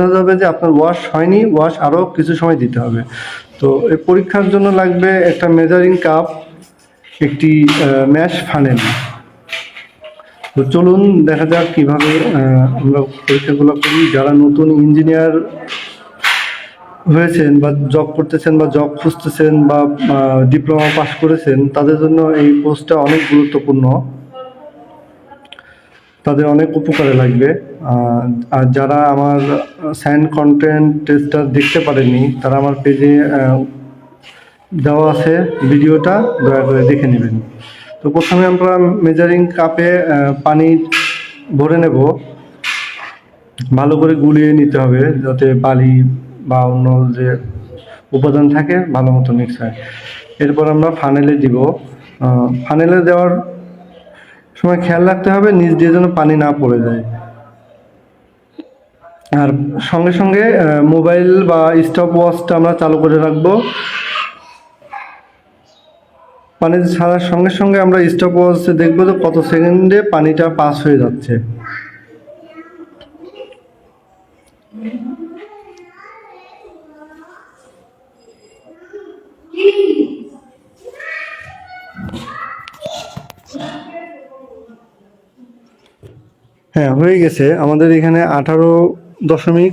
বোঝা যাবে যে আপনার ওয়াশ হয়নি ওয়াশ আরও কিছু সময় দিতে হবে। তো এই পরীক্ষার জন্য লাগবে একটা মেজারিং কাপ একটি ম্যাশ ফানেল তো চলুন দেখা যাক কীভাবে আমরা পরীক্ষাগুলো করি। যারা নতুন ইঞ্জিনিয়ার হয়েছেন বা জব করতেছেন বা জব খুঁজতেছেন বা ডিপ্লোমা পাস করেছেন, তাদের জন্য এই পোস্টটা অনেক গুরুত্বপূর্ণ। তাদের অনেক উপকারে লাগবে। আর যারা আমার সাইন কন্টেন্ট টেস্টটা দেখতে পারেনি তারা আমার পেজে দেওয়া আছে ভিডিওটা, দয়া করে দেখে নেবেন। তো প্রথমে আমরা মেজারিং কাপে পানি ভরে নেব। ভালো করে গুলিয়ে নিতে হবে যাতে বালি বা অন্য যে উপাদান থাকে, ভালো মতো মিক্স হয়। এরপর আমরা ফানেলে দিব। ফানেলে দেওয়ার সময় খেয়াল রাখতে হবে নিচ দিয়ে যেন পানি না পড়ে যায়। আর সঙ্গে সঙ্গে মোবাইল বা স্টপ ওয়াচটা আমরা চালু করে রাখব। পানি ছাড়ার সঙ্গে সঙ্গে আমরা স্টপ ওয়াচে দেখব যে কত সেকেন্ডে পানিটা পাস হয়ে যাচ্ছে। হ্যাঁ হয়ে গেছে। আমাদের এখানে আঠারো দশমিক